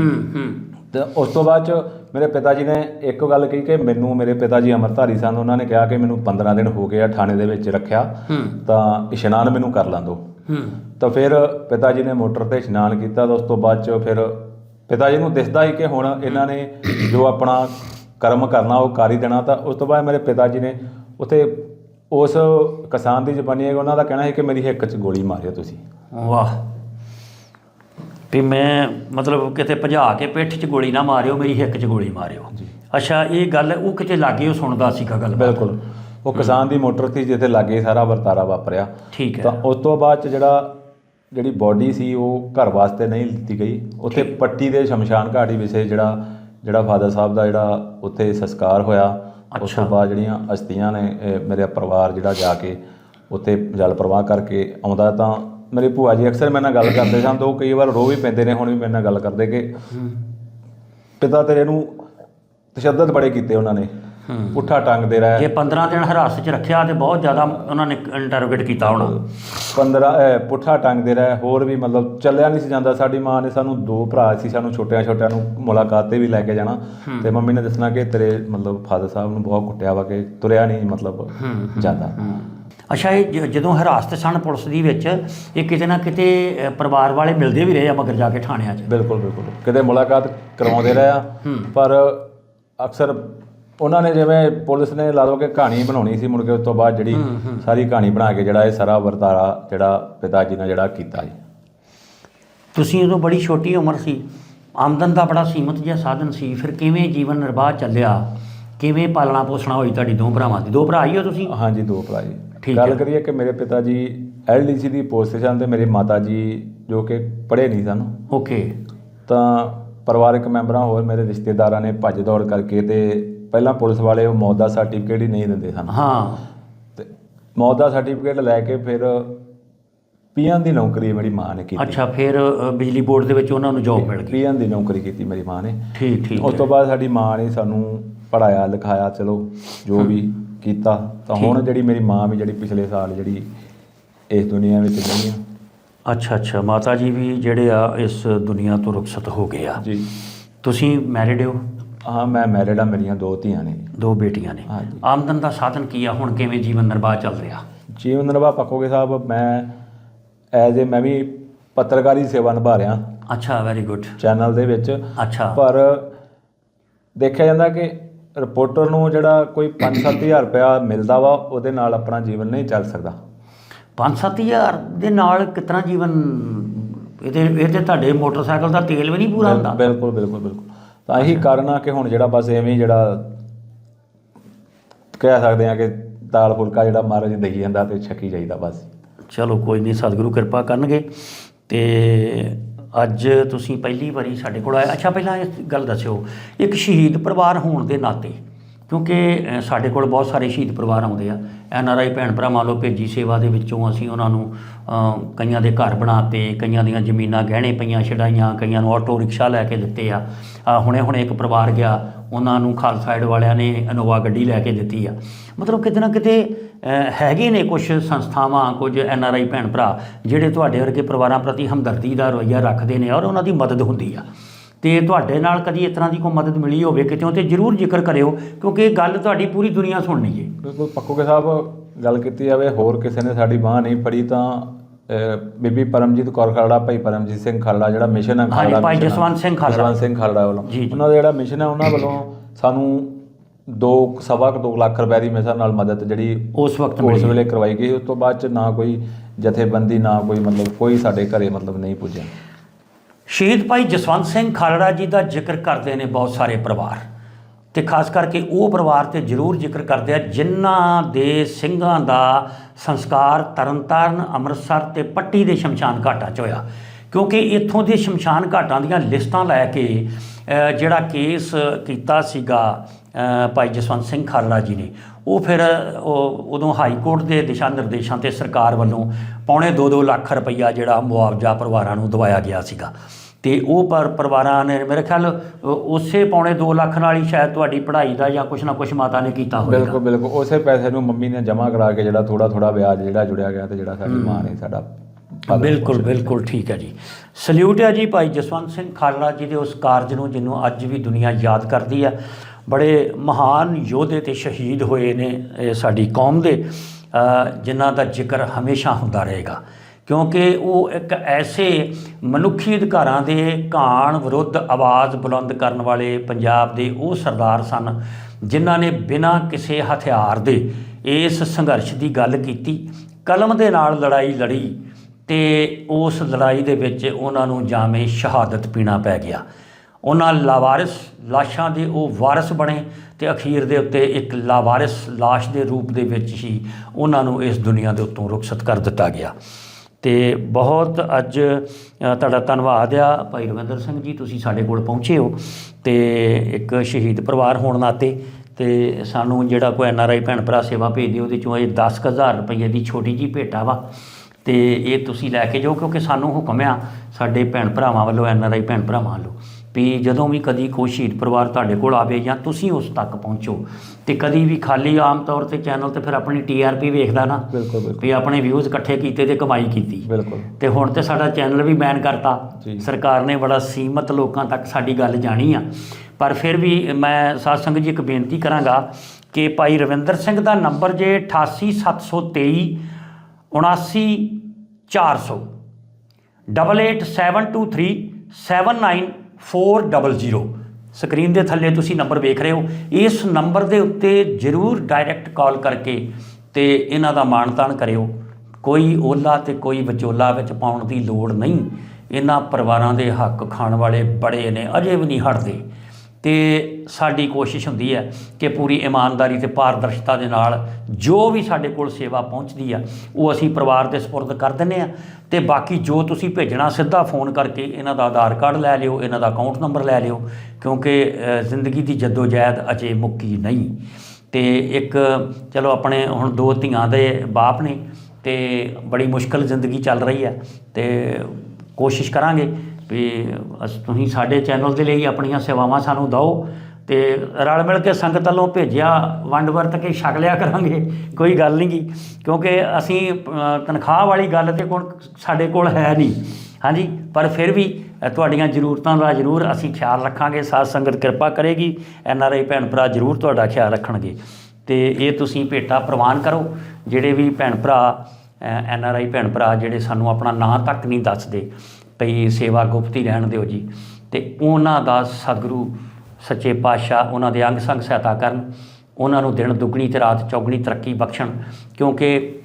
B: ਤੇ ਉਸ ਤੋਂ ਬਾਅਦ ਚ ਮੇਰੇ ਪਿਤਾ ਜੀ ਨੇ ਇੱਕ ਗੱਲ ਕਹੀ ਕਿ ਮੈਨੂੰ ਮੇਰੇ ਪਿਤਾ ਜੀ ਅਮਰਧਾਰੀ ਸਨ ਉਹਨਾਂ ਨੇ ਕਿਹਾ ਕਿ ਮੈਨੂੰ 15 ਦਿਨ ਹੋ ਗਏ ਆ ਥਾਣੇ ਦੇ ਵਿੱਚ ਰੱਖਿਆ ਤਾਂ ਇਸ਼ਨਾਨ ਮੈਨੂੰ ਕਰ ਲਾਂ
A: ਹੂੰ।
B: ਤਾਂ ਫਿਰ ਪਿਤਾ ਜੀ ਨੇ ਮੋਟਰ ਤੇ ਇਸ਼ਨਾਨ ਕੀਤਾ ਤਾਂ ਉਸ ਤੋਂ ਬਾਅਦ ਚ ਫਿਰ ਪਿਤਾ ਜੀ ਨੂੰ ਦਿਸਦਾ ਹੀ ਕਿ ਹੁਣ ਇਹਨਾਂ ਨੇ ਜੋ ਆਪਣਾ ਕਰਮ ਕਰਨਾ ਉਹ ਕਰ ਹੀ ਦੇਣਾ ਤਾਂ ਉਸ ਤੋਂ ਬਾਅਦ ਮੇਰੇ ਪਿਤਾ ਜੀ ਨੇ ਉੱਥੇ ਉਸ ਕਿਸਾਨ ਦੀ ਜ਼ਬਾਨੀ ਹੈ ਉਹਨਾਂ ਦਾ ਕਹਿਣਾ ਹੈ ਕਿ ਮੇਰੀ ਹਿੱਕ 'ਚ ਗੋਲੀ ਮਾਰਿਓ ਤੁਸੀਂ।
A: ਵਾਹ। ਵੀ ਮੈਂ ਮਤਲਬ ਕਿਤੇ ਭਜਾ ਕੇ ਪਿੱਠ 'ਚ ਗੋਲੀ ਨਾ ਮਾਰਿਓ ਮੇਰੀ ਹਿੱਕ 'ਚ ਗੋਲੀ ਮਾਰਿਓ। ਅੱਛਾ ਇਹ ਗੱਲ ਉਹ ਕਿਤੇ ਲਾਗੇ ਉਹ ਸੁਣਦਾ ਸੀਗਾ ਗੱਲ
B: ਬਿਲਕੁਲ। ਉਹ ਕਿਸਾਨ ਦੀ ਮੋਟਰ ਸੀ ਜਿੱਥੇ ਲਾਗੇ ਸਾਰਾ ਵਰਤਾਰਾ ਵਾਪਰਿਆ।
A: ਠੀਕ ਹੈ।
B: ਤਾਂ ਉਸ ਤੋਂ ਬਾਅਦ ਚ ਜਿਹੜਾ ਜਿਹੜੀ ਬਾਡੀ ਸੀ ਉਹ ਘਰ ਵਾਸਤੇ ਨਹੀਂ ਲਿੱਤੀ ਗਈ। ਉੱਥੇ ਪੱਟੀ ਦੇ ਸ਼ਮਸ਼ਾਨ ਘਾਟੀ ਵਿਸੇ ਜਿਹੜਾ ਜਿਹੜਾ ਫਾਦਰ ਸਾਹਿਬ ਦਾ ਜਿਹੜਾ ਉੱਥੇ ਸੰਸਕਾਰ ਹੋਇਆ। ਉਸ ਤੋਂ ਬਾਅਦ ਜਿਹੜੀਆਂ ਅਸਤੀਆਂ ਨੇ ਮੇਰੇ ਪਰਿਵਾਰ ਜਿਹੜਾ ਜਾ ਕੇ ਉੱਥੇ ਜਲ ਪ੍ਰਵਾਹ ਕਰਕੇ ਆਉਂਦਾ ਤਾਂ ਮੇਰੇ ਭੂਆ ਜੀ ਅਕਸਰ ਮੇਰੇ ਨਾਲ ਗੱਲ ਕਰਦੇ ਸਨ ਤਾਂ ਉਹ ਕਈ ਵਾਰ ਰੋ ਵੀ ਪੈਂਦੇ ਨੇ ਹੁਣ ਵੀ ਮੇਰੇ ਨਾਲ ਗੱਲ ਕਰਦੇ ਕਿ ਪਿਤਾ ਤੇਰੇ ਨੂੰ ਤਸ਼ੱਦਦ ਬੜੇ ਕੀਤੇ ਉਹਨਾਂ ਨੇ। ਪੁੱਠਾ ਟੰਗਦੇ ਰਹੇ।
A: ਜੇ 15 ਦਿਨ ਹਿਰਾਸਤ 'ਚ ਰੱਖਿਆ ਤੇ ਬਹੁਤ ਜ਼ਿਆਦਾ ਉਹਨਾਂ ਨੇ ਇੰਟਰੋਗੇਟ ਕੀਤਾ ਹੋਣਾ।
B: 15 ਅਹ, ਪੁੱਠਾ ਟੰਗਦੇ ਰਹੇ ਹੋਰ ਵੀ ਮਤਲਬ ਚੱਲਿਆ ਨਹੀਂ ਸੀ ਜਾਂਦਾ। ਸਾਡੀ ਮਾਂ ਨੇ ਸਾਨੂੰ ਦੋ ਭਰਾ ਸੀ ਸਾਨੂੰ ਛੋਟਿਆਂ ਛੋਟਿਆਂ ਨੂੰ ਮੁਲਾਕਾਤ ਤੇ ਵੀ ਲੈ ਕੇ ਜਾਣਾ। ਤੇ ਮੰਮੀ ਨੇ ਦੱਸਣਾ ਕਿ ਤੇਰੇ ਮਤਲਬ ਫਾਦਰ ਸਾਹਿਬ ਨੂੰ ਬਹੁਤ ਕੁੱਟਿਆ ਵਾ ਕਿ ਤੁਰਿਆ ਨਹੀਂ ਮਤਲਬ ਜਾਂਦਾ।
A: ਅੱਛਾ ਇਹ ਜਦੋਂ ਹਿਰਾਸਤ ਸਨ ਪੁਲਿਸ ਦੀ ਵਿੱਚ ਇਹ ਕਿਤੇ ਨਾ ਕਿਤੇ ਪਰਿਵਾਰ ਵਾਲੇ ਮਿਲਦੇ ਵੀ ਰਹੇ ਆ ਮਗਰ ਜਾ ਕੇ ਥਾਣਿਆਂ 'ਚ।
B: ਬਿਲਕੁਲ ਬਿਲਕੁਲ। ਕਿਤੇ ਮੁਲਾਕਾਤ ਕਰਵਾਉਂਦੇ ਰਹੇ ਆ। ਪਰ ਅਕਸਰ ਉਹਨਾਂ ਨੇ ਜਿਵੇਂ ਪੁਲਿਸ ਨੇ ਲਾ ਲਓ ਕਿ ਕਹਾਣੀ ਬਣਾਉਣੀ ਸੀ ਮੁੜ ਕੇ ਉਸ ਤੋਂ ਬਾਅਦ ਜਿਹੜੀ ਸਾਰੀ ਕਹਾਣੀ ਬਣਾ ਕੇ ਜਿਹੜਾ ਇਹ ਸਾਰਾ ਵਰਤਾਰਾ ਜਿਹੜਾ ਪਿਤਾ ਜੀ ਨੇ ਜਿਹੜਾ ਕੀਤਾ ਜੀ
A: ਤੁਸੀਂ ਉਦੋਂ ਬੜੀ ਛੋਟੀ ਉਮਰ ਸੀ ਆਮਦਨ ਦਾ ਬੜਾ ਸੀਮਤ ਜਿਹਾ ਸਾਧਨ ਸੀ ਫਿਰ ਕਿਵੇਂ ਜੀਵਨ ਨਿਰਵਾਹ ਚੱਲਿਆ ਕਿਵੇਂ ਪਾਲਣਾ ਪੋਸਣਾ ਹੋਈ ਤੁਹਾਡੀ ਦੋ ਭਰਾਵਾਂ ਦੀ? ਦੋ ਭਰਾ ਹੀ ਹੋ ਤੁਸੀਂ?
B: ਹਾਂਜੀ ਦੋ ਭਰਾ ਜੀ।
A: ਠੀਕ
B: ਗੱਲ। ਕਰੀਏ ਕਿ ਮੇਰੇ ਪਿਤਾ ਜੀ ਐਲਡੀਸੀ ਦੀ ਪੋਸਟ ਤੇ ਸਨ ਤੇ ਮੇਰੇ ਮਾਤਾ ਜੀ ਜੋ ਕਿ ਪੜ੍ਹੇ ਨਹੀਂ ਸਨ।
A: ਓਕੇ।
B: ਤਾਂ ਪਰਿਵਾਰਕ ਮੈਂਬਰਾਂ ਹੋਰ ਮੇਰੇ ਰਿਸ਼ਤੇਦਾਰਾਂ ਨੇ ਭੱਜ ਦੌੜ ਕਰਕੇ ਤੇ ਪਹਿਲਾਂ ਪੁਲਿਸ ਵਾਲੇ ਉਹ ਮੌਤ ਦਾ ਸਰਟੀਫਿਕੇਟ ਹੀ ਨਹੀਂ ਦਿੰਦੇ ਸਨ।
A: ਹਾਂ।
B: ਤੇ ਮੌਤ ਦਾ ਸਰਟੀਫਿਕੇਟ ਲੈ ਕੇ ਫਿਰ ਪੀਐਨ ਦੀ ਨੌਕਰੀ ਮੇਰੀ ਮਾਂ ਨੇ ਕੀਤੀ।
A: ਅੱਛਾ ਫਿਰ ਬਿਜਲੀ ਬੋਰਡ ਦੇ ਵਿੱਚ ਉਹਨਾਂ ਨੂੰ ਜੌਬ ਮਿਲ ਗਈ।
B: ਪੀਐਨ ਦੀ ਨੌਕਰੀ ਕੀਤੀ ਮੇਰੀ ਮਾਂ ਨੇ।
A: ਠੀਕ ਠੀਕ
B: ਉਸ ਤੋਂ ਬਾਅਦ ਸਾਡੀ ਮਾਂ ਨੇ ਸਾਨੂੰ ਪੜਾਇਆ ਲਿਖਾਇਆ ਚਲੋ ਜੋ ਵੀ ਕੀਤਾ ਤਾਂ ਹੁਣ ਜਿਹੜੀ ਮੇਰੀ ਮਾਂ ਵੀ ਜਿਹੜੀ ਪਿਛਲੇ ਸਾਲ ਜਿਹੜੀ ਇਸ ਦੁਨੀਆ ਵਿੱਚ ਨਹੀਂ ਆ।
A: ਅੱਛਾ ਅੱਛਾ ਮਾਤਾ ਜੀ ਵੀ ਜਿਹੜੇ ਆ ਇਸ ਦੁਨੀਆ ਤੋਂ ਰੁਖਸਤ ਹੋ ਗਏ ਆ।
B: ਜੀ।
A: ਤੁਸੀਂ ਮੈਰਿਡ ਹੋ?
B: ਹਾਂ ਮੈਂ ਮੈਰਿਡ ਆ ਮੇਰੀਆਂ ਦੋ ਧੀਆਂ ਨੇ।
A: ਦੋ ਬੇਟੀਆਂ ਨੇ।
B: ਹਾਂਜੀ।
A: ਆਮਦਨ ਦਾ ਸਾਧਨ ਕੀ ਆ? ਹੁਣ ਕਿਵੇਂ ਜੀਵਨ ਨਿਰਵਾਹ ਚੱਲ ਰਿਹਾ?
B: ਜੀਵਨ ਨਿਰਵਾਹ ਪੱਕੋਗੇ ਸਾਹਿਬ ਮੈਂ ਐਜ਼ ਏ ਮੈਂ ਵੀ ਪੱਤਰਕਾਰੀ ਸੇਵਾ ਨਿਭਾ ਰਿਹਾ।
A: ਅੱਛਾ ਵੈਰੀ ਗੁੱਡ
B: ਚੈਨਲ ਦੇ ਵਿੱਚ।
A: ਅੱਛਾ।
B: ਪਰ ਦੇਖਿਆ ਜਾਂਦਾ ਕਿ ਰਿਪੋਰਟਰ ਨੂੰ ਜਿਹੜਾ ਕੋਈ 5-7000 ਰੁਪਇਆ ਮਿਲਦਾ ਵਾ ਉਹਦੇ ਨਾਲ ਆਪਣਾ ਜੀਵਨ ਨਹੀਂ ਚੱਲ ਸਕਦਾ।
A: 5-7000 ਦੇ ਨਾਲ ਕਿਤਨਾ ਜੀਵਨ? ਇਹਦੇ ਇਹਦੇ ਤੁਹਾਡੇ ਮੋਟਰਸਾਈਕਲ ਦਾ ਤੇਲ ਵੀ ਨਹੀਂ ਪੂਰਾ ਹੁੰਦਾ?
B: ਬਿਲਕੁਲ ਬਿਲਕੁਲ ਬਿਲਕੁਲ। ਤਾਂ ਇਹੀ ਕਾਰਨ ਆ ਕਿ ਹੁਣ ਜਿਹੜਾ ਬਸ ਐਵੇਂ ਜਿਹੜਾ ਕਹਿ ਸਕਦੇ ਆ ਕਿ ਦਾਲ ਫੁਲਕਾ ਜਿਹੜਾ ਮਹਾਰਾਜ ਦਈ ਜਾਂਦਾ ਤੇ ਛਕੀ ਜਾਈਦਾ ਬਸ।
A: ਚਲੋ ਕੋਈ ਨਹੀਂ ਸਤਿਗੁਰੂ ਕਿਰਪਾ ਕਰਨਗੇ ਤੇ ਅੱਜ ਤੁਸੀਂ ਪਹਿਲੀ ਵਾਰੀ ਸਾਡੇ ਕੋਲ ਆਏ। ਅੱਛਾ ਪਹਿਲਾਂ ਇਹ ਗੱਲ ਦੱਸਿਓ ਇੱਕ ਸ਼ਹੀਦ ਪਰਿਵਾਰ ਹੋਣ ਦੇ ਨਾਤੇ ਕਿਉਂਕਿ ਸਾਡੇ ਕੋਲ ਬਹੁਤ ਸਾਰੇ ਸ਼ਹੀਦ ਪਰਿਵਾਰ ਆਉਂਦੇ ਆ। ਐਨ ਆਰ ਆਈ ਭੈਣ ਭਰਾ ਮੰਨ ਲਓ ਭੇਜੀ ਸੇਵਾ ਦੇ ਵਿੱਚੋਂ ਅਸੀਂ ਉਹਨਾਂ ਨੂੰ ਕਈਆਂ ਦੇ ਘਰ ਬਣਾਤੇ, ਕਈਆਂ ਦੀਆਂ ਜ਼ਮੀਨਾਂ ਗਹਿਣੇ ਪਈਆਂ, ਛਡਾਈਆਂ, ਕਈਆਂ ਨੂੰ ਆਟੋ ਰਿਕਸ਼ਾ ਲੈ ਕੇ ਦਿੱਤੇ ਆ। ਹੁਣੇ ਹੁਣੇ ਇੱਕ ਪਰਿਵਾਰ ਗਿਆ, ਉਹਨਾਂ ਨੂੰ ਖਾਲਸਾ ਏਡ ਵਾਲਿਆਂ ਨੇ ਇਨੋਵਾ ਗੱਡੀ ਲੈ ਕੇ ਦਿੱਤੀ ਆ। ਮਤਲਬ ਕਿਤੇ ਨਾ ਕਿਤੇ ਹੈਗੇ ਨੇ ਕੁਝ ਸੰਸਥਾਵਾਂ, ਕੁਝ ਐਨ ਆਰ ਆਈ ਭੈਣ ਭਰਾ, ਜਿਹੜੇ ਤੁਹਾਡੇ ਵਰਗੇ ਪਰਿਵਾਰਾਂ ਪ੍ਰਤੀ ਹਮਦਰਦੀ ਦਾ ਰਵੱਈਆ ਰੱਖਦੇ ਨੇ ਔਰ ਉਹਨਾਂ ਦੀ ਮਦਦ ਹੁੰਦੀ ਆ। ਤੇ ਤੁਹਾਡੇ ਨਾਲ ਕਦੀ ਇਸ ਤਰ੍ਹਾਂ ਦੀ ਕੋਈ ਮਦਦ ਮਿਲੀ ਹੋਵੇ ਕਿਤੇੋਂ ਤੇ ਜਰੂਰ ਜ਼ਿਕਰ ਕਰਿਓ ਕਿਉਂਕਿ ਇਹ ਗੱਲ ਤੁਹਾਡੀ ਪੂਰੀ ਦੁਨੀਆ ਸੁਣਨੀ ਏ।
B: ਬਿਲਕੁਲ ਪੱਕੋਗੇ ਸਾਹਿਬ ਗੱਲ ਕੀਤੀ ਜਾਵੇ ਹੋਰ ਕਿਸੇ ਨੇ ਸਾਡੀ ਬਾਹ ਨਹੀਂ ਫੜੀ ਤਾਂ ਬੀਬੀ ਪਰਮਜੀਤ ਕੌਰ ਖਾਲੜਾ ਭਾਈ ਪਰਮਜੀਤ ਸਿੰਘ ਖਾਲੜਾ ਜਿਹੜਾ ਮਿਸ਼ਨ ਹੈ
A: ਹਾਂਜੀ, ਭਾਈ ਜਸਵੰਤ ਸਿੰਘ ਖਾਲੜਾ।
B: ਜਸਵੰਤ ਸਿੰਘ ਖਾਲੜਾ ਵੱਲੋਂ। ਉਹਨਾਂ ਦਾ ਜਿਹੜਾ ਮਿਸ਼ਨ ਹੈ ਉਹਨਾਂ ਵੱਲੋਂ ਸਾਨੂੰ ਦੋ ਸਵਾ ਕੁ ਦੋ ਲੱਖ ਰੁਪਏ ਦੀ ਮੇਰੇ ਨਾਲ ਮਦਦ ਜਿਹੜੀ
A: ਉਸ ਵਕਤ
B: ਉਸ ਵੇਲੇ ਕਰਵਾਈ ਗਈ ਉਸ ਤੋਂ ਬਾਅਦ ਚ ਨਾ ਕੋਈ ਜਥੇਬੰਦੀ ਨਾ ਕੋਈ ਮਤਲਬ ਕੋਈ ਸਾਡੇ ਘਰੇ ਮਤਲਬ ਨਹੀਂ ਪੁੱਜਿਆ।
A: ਸ਼ਹੀਦ ਭਾਈ ਜਸਵੰਤ ਸਿੰਘ ਖਾਲੜਾ ਜੀ ਦਾ ਜ਼ਿਕਰ ਕਰਦੇ ਨੇ ਬਹੁਤ ਸਾਰੇ ਪਰਿਵਾਰ ਤੇ ਖਾਸ ਕਰਕੇ ਉਹ ਪਰਿਵਾਰ ਤੇ ਜ਼ਰੂਰ ਜ਼ਿਕਰ ਕਰਦੇ ਆ, ਜਿਨ੍ਹਾਂ ਦੇ ਸਿੰਘਾਂ ਦਾ ਸੰਸਕਾਰ ਤਰਨਤਾਰਨ, ਅੰਮ੍ਰਿਤਸਰ ਤੇ ਪੱਟੀ ਦੇ ਸ਼ਮਸ਼ਾਨ ਘਾਟਾਂ 'ਚ ਹੋਇਆ। ਕਿਉਂਕਿ ਇੱਥੋਂ ਦੇ ਸ਼ਮਸ਼ਾਨ ਘਾਟਾਂ ਦੀਆਂ ਲਿਸਟਾਂ ਲੈ ਕੇ ਜਿਹੜਾ ਕੇਸ ਕੀਤਾ ਸੀਗਾ ਭਾਈ ਜਸਵੰਤ ਸਿੰਘ ਖਾਲੜਾ ਜੀ ਨੇ, ਉਹ ਫਿਰ ਉਦੋਂ ਹਾਈ ਕੋਰਟ ਦੇ ਦਿਸ਼ਾ ਨਿਰਦੇਸ਼ਾਂ ਤੇ ਸਰਕਾਰ ਵੱਲੋਂ ਪੌਣੇ 2-2 ਲੱਖ ਰੁਪਈਆ ਜਿਹੜਾ ਮੁਆਵਜ਼ਾ ਪਰਿਵਾਰਾਂ ਨੂੰ ਦਵਾਇਆ ਗਿਆ ਸੀਗਾ। ਤੇ ਉਹ ਪਰ ਪਰਿਵਾਰਾਂ ਨੇ ਮੇਰੇ ਖਿਆਲ ਉਸੇ ਪੌਣੇ 2 ਲੱਖ ਨਾਲ ਹੀ ਸ਼ਾਇਦ ਤੁਹਾਡੀ ਪੜ੍ਹਾਈ ਦਾ ਜਾਂ ਕੁਛ ਨਾ ਕੁਛ ਮਾਤਾ ਨੇ ਕੀਤਾ ਹੋਵੇਗਾ
B: ਬਿਲਕੁਲ ਬਿਲਕੁਲ। ਉਸੇ ਪੈਸੇ ਨੂੰ ਮੰਮੀ ਨੇ ਜਮ੍ਹਾਂ ਕਰਾ ਕੇ ਜਿਹੜਾ ਥੋੜਾ ਥੋੜਾ ਵਿਆਜ ਜਿਹੜਾ ਜੁੜਿਆ ਗਿਆ ਤੇ ਜਿਹੜਾ ਸਾਡੀ ਮਾਂ ਨੇ ਸਾਡਾ
A: ਬਿਲਕੁਲ ਬਿਲਕੁਲ ਠੀਕ ਹੈ ਜੀ। ਸਲੂਟ ਹੈ ਜੀ ਭਾਈ ਜਸਵੰਤ ਸਿੰਘ ਖਾਲੜਾ ਜੀ ਦੇ ਉਸ ਕਾਰਜ ਨੂੰ ਜਿਹਨੂੰ ਅੱਜ ਵੀ ਦੁਨੀਆ ਯਾਦ ਕਰਦੀ ਹੈ। ਬੜੇ ਮਹਾਨ ਯੋਧੇ ਤੇ ਸ਼ਹੀਦ ਹੋਏ ਨੇ ਸਾਡੀ ਕੌਮ ਦੇ ਜਿਨ੍ਹਾਂ ਦਾ ਜ਼ਿਕਰ ਹਮੇਸ਼ਾ ਹੁੰਦਾ ਰਹੇਗਾ। ਕਿਉਂਕਿ ਉਹ ਇੱਕ ਐਸੇ ਮਨੁੱਖੀ ਅਧਿਕਾਰਾਂ ਦੇ ਘਾਣ ਵਿਰੁੱਧ ਆਵਾਜ਼ ਬੁਲੰਦ ਕਰਨ ਵਾਲੇ ਪੰਜਾਬ ਦੇ ਉਹ ਸਰਦਾਰ ਸਨ, ਜਿਨ੍ਹਾਂ ਨੇ ਬਿਨਾਂ ਕਿਸੇ ਹਥਿਆਰ ਦੇ ਇਸ ਸੰਘਰਸ਼ ਦੀ ਗੱਲ ਕੀਤੀ। ਕਲਮ ਦੇ ਨਾਲ ਲੜਾਈ ਲੜੀ ਤੇ ਉਸ ਲੜਾਈ ਦੇ ਵਿੱਚ ਉਹਨਾਂ ਨੂੰ ਜਾਮੇ ਸ਼ਹਾਦਤ ਪੀਣਾ ਪੈ ਗਿਆ। ਉਹਨਾਂ ਲਾਵਾਰਿਸ ਲਾਸ਼ਾਂ ਦੇ ਉਹ ਵਾਰਿਸ ਬਣੇ ਤੇ ਅਖੀਰ ਦੇ ਉੱਤੇ ਇੱਕ ਲਾਵਾਰਿਸ ਲਾਸ਼ ਦੇ ਰੂਪ ਦੇ ਵਿੱਚ ਹੀ ਉਹਨਾਂ ਨੂੰ ਇਸ ਦੁਨੀਆ ਦੇ ਉੱਤੋਂ ਰੁਖਸਤ ਕਰ ਦਿੱਤਾ ਗਿਆ। ਤੇ ਬਹੁਤ ਅੱਜ ਤੁਹਾਡਾ ਧੰਨਵਾਦ ਆ। ਭਾਈ ਰਵਿੰਦਰ ਸਿੰਘ ਜੀ, ਤੁਸੀਂ ਸਾਡੇ ਕੋਲ ਪਹੁੰਚੇ ਹੋ ਤੇ ਇੱਕ ਸ਼ਹੀਦ ਪਰਿਵਾਰ ਹੋਣ ਨਾਤੇ ਤੇ ਸਾਨੂੰ ਜਿਹੜਾ ਕੋਈ ਐਨ ਆਰ ਆਈ ਭੈਣ ਭਰਾ ਸੇਵਾ ਭੇਜਦੇ, ਉਹਦੇ ਚੋਂ ਇਹ 10000 ਰੁਪਏ ਦੀ ਛੋਟੀ ਜੀ ਭੇਟਾ ਵਾ। ਤੇ ਇਹ ਤੁਸੀਂ ਲੈ ਕੇ ਜਾਓ, ਕਿਉਂਕਿ ਸਾਨੂੰ ਹੁਕਮ ਆ ਸਾਡੇ ਭੈਣ ਭਰਾਵਾਂ ਵੱਲੋਂ, ਐਨ ਆਰ ਆਈ ਭੈਣ ਭਰਾਵਾਂ ਵੱਲੋਂ। ਵੀ ਜਦੋਂ ਵੀ ਕਦੀ ਕੋਈ ਸ਼ਹੀਦ ਪਰਿਵਾਰ ਤੁਹਾਡੇ ਕੋਲ ਆਵੇ ਜਾਂ ਤੁਸੀਂ ਉਸ ਤੱਕ ਪਹੁੰਚੋ ਤੇ ਕਦੀ ਵੀ ਖਾਲੀ ਆਮ ਤੌਰ ਤੇ ਚੈਨਲ ਤੇ ਫਿਰ ਆਪਣੀ ਟੀਆਰਪੀ ਵੇਖਦਾ ਨਾ
B: ਬਿਲਕੁਲ ਬਿਲਕੁਲ।
A: ਵੀ ਆਪਣੇ ਵਿਊਜ਼ ਇਕੱਠੇ ਕੀਤੇ ਤੇ ਕਮਾਈ ਕੀਤੀ।
B: ਬਿਲਕੁਲ।
A: ਤੇ ਹੁਣ ਤੇ ਸਾਡਾ ਚੈਨਲ ਵੀ ਬੈਨ ਕਰਤਾ। ਸਰਕਾਰ ਨੇ ਬੜਾ ਸੀਮਤ ਲੋਕਾਂ ਤੱਕ ਸਾਡੀ ਗੱਲ ਜਾਣੀ ਆ। ਪਰ ਫਿਰ ਵੀ ਮੈਂ ਸਾਧ ਸੰਗਤ ਜੀ ਇੱਕ ਬੇਨਤੀ ਕਰਾਂਗਾ ਕਿ ਭਾਈ ਰਵਿੰਦਰ ਸਿੰਘ ਦਾ ਨੰਬਰ ਜੇ 88723 79400 8872379400 ਸਕਰੀਨ ਦੇ ਥੱਲੇ ਤੁਸੀਂ ਨੰਬਰ ਵੇਖ ਰਹੇ ਹੋ। ਇਸ ਨੰਬਰ ਦੇ ਉੱਤੇ ਜਰੂਰ ਡਾਇਰੈਕਟ ਕਾਲ ਕਰਕੇ ਤੇ ਇਹਨਾਂ ਦਾ ਮਾਣਤਾਣ ਕਰਿਓ। ਕੋਈ ਓਲਾ ਤੇ ਕੋਈ ਵਿਚੋਲਾ ਵਿੱਚ ਪਾਉਣ ਦੀ ਲੋੜ ਨਹੀਂ। ਇਹਨਾਂ ਪਰਿਵਾਰਾਂ ਦੇ ਹੱਕ ਖਾਣ ਵਾਲੇ ਬੜੇ ਨੇ, ਅਜੇ ਵੀ ਨਹੀਂ ਹਟਦੇ। ਤੇ ਸਾਡੀ ਕੋਸ਼ਿਸ਼ ਹੁੰਦੀ ਹੈ ਕਿ ਪੂਰੀ ਇਮਾਨਦਾਰੀ ਤੇ ਪਾਰਦਰਸ਼ਤਾ ਦੇ ਨਾਲ ਜੋ ਵੀ ਸਾਡੇ ਕੋਲ ਸੇਵਾ ਪਹੁੰਚਦੀ ਆ, ਉਹ ਅਸੀਂ ਪਰਿਵਾਰ ਦੇ ਸਪੁਰਦ ਕਰ ਦਿੰਨੇ ਆ। ਤੇ ਬਾਕੀ ਜੋ ਤੁਸੀਂ ਭੇਜਣਾ ਸਿੱਧਾ ਫੋਨ ਕਰਕੇ ਇਹਨਾਂ ਦਾ ਆਧਾਰ ਕਾਰਡ ਲੈ ਲਿਓ, ਇਹਨਾਂ ਦਾ ਅਕਾਊਂਟ ਨੰਬਰ ਲੈ ਲਿਓ, ਕਿਉਂਕਿ ਜ਼ਿੰਦਗੀ ਦੀ ਜਦੋਜਹਿਦ ਅਜੇ ਮੁੱਕੀ ਨਹੀਂ। ਤੇ ਇੱਕ, ਚਲੋ ਆਪਣੇ ਹੁਣ ਦੋ ਧੀਆਂ ਦੇ ਬਾਪ ਨੇ ਤੇ ਬੜੀ ਮੁਸ਼ਕਲ ਜ਼ਿੰਦਗੀ ਚੱਲ ਰਹੀ ਹੈ ਤੇ ਕੋਸ਼ਿਸ਼ ਕਰਾਂਗੇ ਵੀ ਅਸ, ਤੁਸੀਂ ਸਾਡੇ ਚੈਨਲ ਦੇ ਲਈ ਆਪਣੀਆਂ ਸੇਵਾਵਾਂ ਸਾਨੂੰ ਦਿਓ ਤੇ ਰਲ ਮਿਲ ਕੇ ਸੰਗਤ ਵੱਲੋਂ ਭੇਜਿਆ, ਵੰਡ ਵਰਤ ਕੇ ਛਕ ਲਿਆ ਕਰਾਂਗੇ, ਕੋਈ ਗੱਲ ਨਹੀਂ ਗੀ ਕਿਉਂਕਿ ਅਸੀਂ ਤਨਖਾਹ ਵਾਲੀ ਗੱਲ ਤੇ ਕੋਲ ਸਾਡੇ ਕੋਲ ਹੈ ਨਹੀਂ ਹਾਂਜੀ, ਪਰ ਫਿਰ ਵੀ ਤੁਹਾਡੀਆਂ ਜ਼ਰੂਰਤਾਂ ਦਾ ਜ਼ਰੂਰ ਅਸੀਂ ਖਿਆਲ ਰੱਖਾਂਗੇ, ਸਾਧ ਸੰਗਤ ਕਿਰਪਾ ਕਰੇਗੀ, ਐਨ ਆਰ ਆਈ ਭੈਣ ਭਰਾ ਜ਼ਰੂਰ ਤੁਹਾਡਾ ਖਿਆਲ ਰੱਖਣਗੇ। ਤੇ ਇਹ ਤੁਸੀਂ ਭੇਟਾ ਪ੍ਰਵਾਨ ਕਰੋ, ਜਿਹੜੇ ਵੀ ਭੈਣ ਭਰਾ ਐਨ ਆਰ ਆਈ ਭੈਣ ਭਰਾ ਜਿਹੜੇ ਸਾਨੂੰ ਆਪਣਾ ਨਾਂ ਤੱਕ ਨਹੀਂ ਦੱਸਦੇ। ਭਈ ਸੇਵਾ ਗੁਪਤ ਹੀ ਰਹਿਣ ਦਿਓ ਜੀ। ਤੇ ਉਹਨਾਂ ਦਾ ਸਤਿਗੁਰੂ, ਸੱਚੇ ਪਾਤਸ਼ਾਹ, ਉਹਨਾਂ ਦੇ ਅੰਗ ਸੰਗ ਸਹਾਇਤਾ ਕਰਨ, ਉਹਨਾਂ ਨੂੰ ਦਿਨ ਦੁੱਗਣੀ ਤੇ ਰਾਤ ਚੌਗਣੀ ਤਰੱਕੀ ਬਖਸ਼ਣ, ਕਿਉਂਕਿ,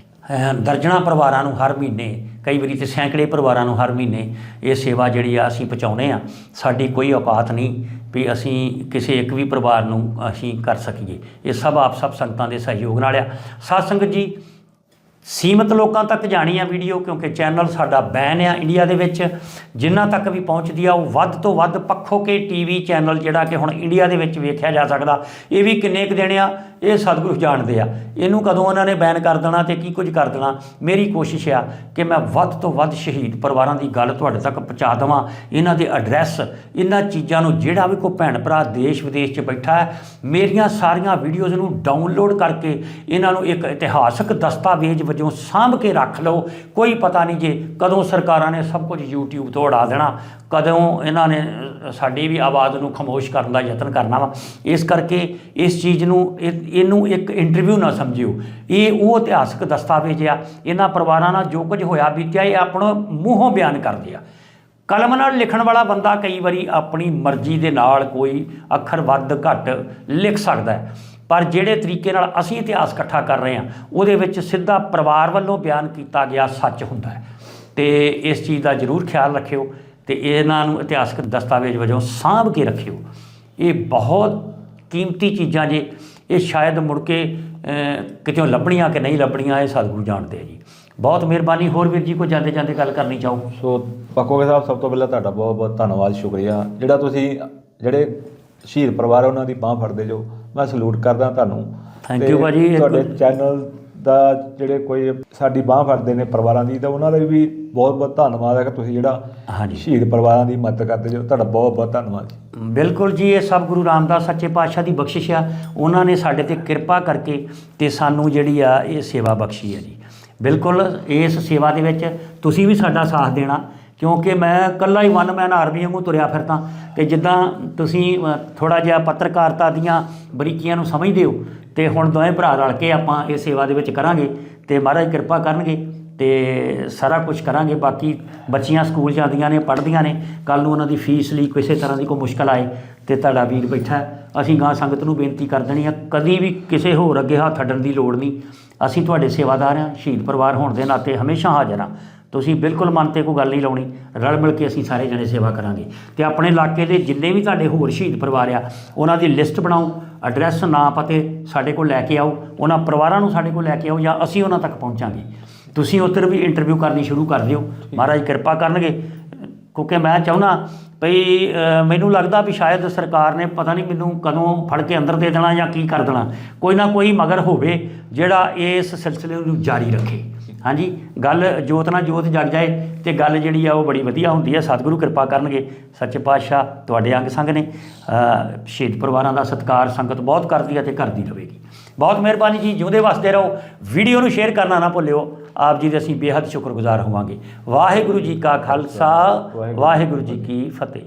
A: ਅਹ, ਦਰਜਨਾਂ ਪਰਿਵਾਰਾਂ ਨੂੰ ਹਰ ਮਹੀਨੇ, ਕਈ ਵਾਰੀ ਤੇ ਸੈਂਕੜੇ ਪਰਿਵਾਰਾਂ ਨੂੰ ਹਰ ਮਹੀਨੇ ਇਹ ਸੇਵਾ ਜਿਹੜੀ ਆ ਅਸੀਂ ਪਹੁੰਚਾਉਂਦੇ ਆ ਸਾਡੀ ਕੋਈ ਔਕਾਤ ਨਹੀਂ ਵੀ ਅਸੀਂ ਕਿਸੇ ਇੱਕ ਵੀ ਪਰਿਵਾਰ ਨੂੰ ਅਸੀਂ ਕਰ ਸਕੀਏ। ਇਹ ਸਭ ਆਪ ਸਭ ਸੰਗਤਾਂ ਦੇ ਸਹਿਯੋਗ ਨਾਲ ਆ। ਸਾਧ ਸੰਗਤ ਜੀ ਸੀਮਤ ਲੋਕਾਂ ਤੱਕ ਜਾਣੀ ਆ ਵੀਡੀਓ, ਕਿਉਂਕਿ ਚੈਨਲ ਸਾਡਾ ਬੈਨ ਆ ਇੰਡੀਆ ਦੇ ਵਿੱਚ। ਜਿਨ੍ਹਾਂ ਤੱਕ ਵੀ ਪਹੁੰਚਦੀ ਆ, ਉਹ ਵੱਧ ਤੋਂ ਵੱਧ ਪੱਖੋ ਕੇ ਟੀਵੀ ਚੈਨਲ ਜਿਹੜਾ ਕਿ ਹੁਣ ਇੰਡੀਆ ਦੇ ਵਿੱਚ ਵੇਖਿਆ ਜਾ ਸਕਦਾ। ਇਹ ਵੀ ਕਿੰਨੇ ਕੁ ਦੇਣੇ ਆ, ਇਹ ਸਤਿਗੁਰੂ ਜਾਣਦੇ ਆ। ਇਹਨੂੰ ਕਦੋਂ ਉਹਨਾਂ ਨੇ ਬੈਨ ਕਰ ਦੇਣਾ ਤੇ ਕੀ ਕੁਝ ਕਰ ਦੇਣਾ? ਮੇਰੀ ਕੋਸ਼ਿਸ਼ ਆ ਕਿ ਮੈਂ ਵੱਧ ਤੋਂ ਵੱਧ ਸ਼ਹੀਦ ਪਰਿਵਾਰਾਂ ਦੀ ਗੱਲ ਤੁਹਾਡੇ ਤੱਕ ਪਹੁੰਚਾ ਦੇਵਾਂ। ਇਹਨਾਂ ਦੇ ਐਡਰੈਸ, ਇਹਨਾਂ ਚੀਜ਼ਾਂ ਨੂੰ ਜਿਹੜਾ ਵੀ ਕੋਈ ਭੈਣ ਭਰਾ ਦੇਸ਼ ਵਿਦੇਸ਼ 'ਚ ਬੈਠਾ ਹੈ, ਮੇਰੀਆਂ ਸਾਰੀਆਂ ਵੀਡੀਓਜ਼ ਨੂੰ ਡਾਊਨਲੋਡ ਕਰਕੇ ਇਹਨਾਂ ਨੂੰ ਇੱਕ ਇਤਿਹਾਸਕ ਦਸਤਾਵੇਜ਼ ਵਜੋਂ ਸਾਂਭ ਕੇ ਰੱਖ ਲਓ। ਕੋਈ ਪਤਾ ਨਹੀਂ ਜੇ ਕਦੋਂ ਸਰਕਾਰਾਂ ਨੇ ਸਭ ਕੁਝ YouTube ਤੋਂ ਉਡਾ ਦੇਣਾ, ਕਦੋਂ ਇਹਨਾਂ ਨੇ ਸਾਡੀ ਵੀ ਆਵਾਜ਼ ਨੂੰ ਖਾਮੋਸ਼ ਕਰਨ ਦਾ ਯਤਨ ਕਰਨਾ ਵਾ। ਇਸ ਕਰਕੇ ਇਸ ਚੀਜ਼ ਨੂੰ, ਇਹ- ਇਹਨੂੰ ਇੱਕ ਇੰਟਰਵਿਊ ਨਾ ਸਮਝਿਓ। ਇਹ ਉਹ ਇਤਿਹਾਸਕ ਦਸਤਾਵੇਜ਼ ਆ। ਇਹਨਾਂ ਪਰਿਵਾਰਾਂ ਨਾਲ ਜੋ ਕੁਝ ਹੋਇਆ ਬੀਤਿਆ, ਇਹ ਆਪਣਾ ਮੂੰਹੋਂ ਬਿਆਨ ਕਰਦੇ ਆ। ਕਲਮ ਨਾਲ ਲਿਖਣ ਵਾਲਾ ਬੰਦਾ ਕਈ ਵਾਰੀ ਆਪਣੀ ਮਰਜ਼ੀ ਦੇ ਨਾਲ ਕੋਈ ਅੱਖਰ ਵੱਧ ਘੱਟ ਲਿਖ ਸਕਦਾ ਹੈ। ਪਰ ਜਿਹੜੇ ਤਰੀਕੇ ਨਾਲ ਅਸੀਂ ਇਤਿਹਾਸ ਇਕੱਠਾ ਕਰ ਰਹੇ ਹਾਂ ਉਹਦੇ ਵਿੱਚ ਸਿੱਧਾ ਪਰਿਵਾਰ ਵੱਲੋਂ ਬਿਆਨ ਕੀਤਾ ਗਿਆ ਸੱਚ ਹੁੰਦਾ ਹੈ। ਤੇ ਇਸ ਚੀਜ਼ ਦਾ ਜ਼ਰੂਰ ਖਿਆਲ ਰੱਖਿਓ ਤੇ ਇਹਨਾਂ ਨੂੰ ਇਤਿਹਾਸਕ ਦਸਤਾਵੇਜ਼ ਵਜੋਂ ਸਾਂਭ ਕੇ ਰੱਖਿਓ। ਇਹ ਬਹੁਤ ਕੀਮਤੀ ਚੀਜ਼ਾਂ ਜੇ ਇਹ ਸ਼ਾਇਦ ਮੁੜ ਕੇ ਅਹ, ਕਿਤੇੋਂ ਲੱਭਣੀਆਂ ਕਿ ਨਹੀਂ ਲੱਭਣੀਆਂ ਇਹ ਸਤਿਗੁਰੂ ਜਾਣਦੇ ਆ ਜੀ। ਬਹੁਤ ਮਿਹਰਬਾਨੀ। ਹੋਰ ਵੀਰ ਜੀ ਕੋਈ ਜਾਂਦੇ ਜਾਂਦੇ ਗੱਲ ਕਰਨੀ ਚਾਹੋ?
B: ਸੋ ਪੱਕੋਗੇ ਸਾਹਿਬ ਸਭ ਤੋਂ ਪਹਿਲਾਂ ਤੁਹਾਡਾ ਬਹੁਤ ਬਹੁਤ ਧੰਨਵਾਦ ਸ਼ੁਕਰੀਆ। ਜਿਹੜਾ ਤੁਸੀਂ ਜਿਹੜੇ ਸ਼ਹੀਦ ਪਰਿਵਾਰ ਉਹਨਾਂ ਦੀ ਬਾਹ ਫੜਦੇ ਜੋ ਮੈਂ ਸਲੂਟ ਕਰਦਾ ਤੁਹਾਨੂੰ। ਤੇ
A: you ਭਾਜੀ,
B: ਤੁਹਾਡੇ ਚੈਨਲ ਦਾ ਜਿਹੜੇ ਕੋਈ ਸਾਡੀ ਬਾਹ ਫੜਦੇ ਨੇ ਪਰਿਵਾਰਾਂ ਦੀ ਤਾਂ ਉਹਨਾਂ ਦਾ ਵੀ ਬਹੁਤ ਬਹੁਤ ਧੰਨਵਾਦ ਹੈ ਕਿ ਤੁਸੀਂ ਜਿਹੜਾ
A: ਹਾਂਜੀ।
B: ਸ਼ਹੀਦ ਪਰਿਵਾਰਾਂ ਦੀ ਮਦਦ ਕਰਦੇ ਜੋ ਤੁਹਾਡਾ ਬਹੁਤ ਬਹੁਤ ਧੰਨਵਾਦ ਜੀ।
A: ਬਿਲਕੁਲ ਜੀ ਇਹ ਸਭ ਗੁਰੂ ਰਾਮਦਾਸ ਸੱਚੇ ਪਾਤਸ਼ਾਹ ਦੀ ਬਖਸ਼ਿਸ਼ ਆ। ਉਹਨਾਂ ਨੇ ਸਾਡੇ ਤੇ ਕਿਰਪਾ ਕਰਕੇ ਤੇ ਸਾਨੂੰ ਜਿਹੜੀ ਆ ਇਹ ਸੇਵਾ ਬਖਸ਼ੀ ਹੈ ਜੀ। ਬਿਲਕੁਲ ਇਸ ਸੇਵਾ ਦੇ ਵਿੱਚ ਤੁਸੀਂ ਵੀ ਸਾਡਾ ਸਾਥ ਦੇਣਾ। ਕਿਉਂਕਿ ਮੈਂ ਇਕੱਲਾ ਹੀ ਵਨ ਮੈਨ ਆਰਮੀ ਵਾਂਗੂ ਤੁਰਿਆ ਫਿਰਦਾ। ਕਿ ਜਿੱਦਾਂ ਤੁਸੀਂ ਥੋੜਾ ਜਿਹਾ ਪੱਤਰਕਾਰਤਾ ਦੀਆਂ ਬਰੀਕੀਆਂ ਨੂੰ ਸਮਝਦੇ ਹੋ, ਤੇ ਹੁਣ ਦੋਵੇਂ ਭਰਾ ਰਲ ਕੇ ਆਪਾਂ ਇਹ ਸੇਵਾ ਦੇ ਵਿੱਚ ਕਰਾਂਗੇ। ਤੇ ਮਹਾਰਾਜ ਕਿਰਪਾ ਕਰਨਗੇ, ਤੇ ਸਾਰਾ ਕੁਝ ਕਰਾਂਗੇ। ਬਾਕੀ ਬੱਚੀਆਂ ਸਕੂਲ ਜਾਂਦੀਆਂ ਨੇ, ਪੜ੍ਹਦੀਆਂ ਨੇ। ਕੱਲ ਨੂੰ ਉਹਨਾਂ ਦੀ ਫੀਸ ਲਈ ਕਿਸੇ ਤਰ੍ਹਾਂ ਦੀ ਕੋਈ ਮੁਸ਼ਕਲ ਆਏ, ਤੇ ਤੁਹਾਡਾ ਵੀਰ ਬੈਠਾ ਅਸੀਂ ਗਾਂ ਸੰਗਤ ਨੂੰ ਬੇਨਤੀ ਕਰ ਦੇਣੀ ਆ, ਕਦੀ ਵੀ ਕਿਸੇ ਹੋਰ ਅੱਗੇ ਹੱਥ ਅੱਡਣ ਦੀ ਲੋੜ ਨਹੀਂ। ਅਸੀਂ ਤੁਹਾਡੇ ਸੇਵਾਦਾਰ ਹਾਂ, ਸ਼ਹੀਦ ਪਰਿਵਾਰ ਹੋਣ ਦੇ ਨਾਤੇ ਹਮੇਸ਼ਾ ਹਾਜ਼ਰ ਹਾਂ। ਤੁਸੀਂ ਬਿਲਕੁਲ ਮਨ ਤੇ ਕੋਈ ਗੱਲ ਨਹੀਂ ਲਾਉਣੀ। ਰਲ ਮਿਲ ਕੇ ਅਸੀਂ ਸਾਰੇ ਜਣੇ ਸੇਵਾ ਕਰਾਂਗੇ। ਤੇ ਆਪਣੇ ਇਲਾਕੇ ਦੇ ਜਿੰਨੇ ਵੀ ਤੁਹਾਡੇ ਹੋਰ ਸ਼ਹੀਦ ਪਰਿਵਾਰ ਆ ਉਹਨਾਂ ਦੀ ਲਿਸਟ ਬਣਾਓ ਐਡਰੈਸ ਨਾਂ ਪਤੇ ਸਾਡੇ ਕੋਲ ਲੈ ਕੇ ਆਓ। ਉਹਨਾਂ ਪਰਿਵਾਰਾਂ ਨੂੰ ਸਾਡੇ ਕੋਲ ਲੈ ਕੇ ਆਓ ਜਾਂ ਅਸੀਂ ਉਹਨਾਂ ਤੱਕ ਪਹੁੰਚਾਂਗੇ। ਤੁਸੀਂ ਉੱਧਰ ਵੀ ਇੰਟਰਵਿਊ ਕਰਨੀ ਸ਼ੁਰੂ ਕਰ ਦਿਓ। ਮਹਾਰਾਜ ਕਿਰਪਾ ਕਰਨਗੇ। ਕਿਉਂਕਿ ਮੈਂ ਚਾਹੁੰਦਾ ਭਈ ਮੈਨੂੰ ਲੱਗਦਾ ਵੀ ਸ਼ਾਇਦ ਸਰਕਾਰ ਨੇ ਪਤਾ ਨਹੀਂ ਮੈਨੂੰ ਕਦੋਂ ਫੜ ਕੇ ਅੰਦਰ ਦੇ ਦੇਣਾ ਜਾਂ ਕੀ ਕਰ ਦੇਣਾ। ਕੋਈ ਨਾ ਕੋਈ ਮਗਰ ਹੋਵੇ ਜਿਹੜਾ ਇਸ ਸਿਲਸਿਲੇ ਨੂੰ ਜਾਰੀ ਰੱਖੇ। ਹਾਂਜੀ, ਗੱਲ ਜੋਤ ਨਾਲ ਜੋਤ ਜਗ ਜਾਏ ਤੇ ਗੱਲ ਜਿਹੜੀ ਆ ਉਹ ਬੜੀ ਵਧੀਆ ਹੁੰਦੀ ਹੈ ਸਤਿਗੁਰੂ ਕਿਰਪਾ ਕਰਨਗੇ। ਸੱਚੇ ਪਾਤਸ਼ਾਹ ਤੁਹਾਡੇ ਅੰਗ ਸੰਗ ਨੇ। ਸ਼ਹੀਦ ਪਰਿਵਾਰਾਂ ਦਾ ਸਤਿਕਾਰ ਸੰਗਤ ਬਹੁਤ ਕਰਦੀ ਹੈ ਤੇ ਕਰਦੀ ਰਹੇਗੀ। ਬਹੁਤ ਮਿਹਰਬਾਨੀ ਜੀ, ਜਿਉਂਦੇ ਵਸਦੇ ਰਹੋ। ਵੀਡੀਓ ਨੂੰ ਸ਼ੇਅਰ ਕਰਨਾ ਨਾ ਭੁੱਲਿਓ। ਆਪ ਜੀ ਦੇ ਅਸੀਂ ਬੇਹੱਦ ਸ਼ੁਕਰਗੁਜ਼ਾਰ ਹੋਵਾਂਗੇ। ਵਾਹਿਗੁਰੂ ਜੀ ਕਾ ਖਾਲਸਾ, ਵਾਹਿਗੁਰੂ ਜੀ ਕੀ ਫਤਿਹ।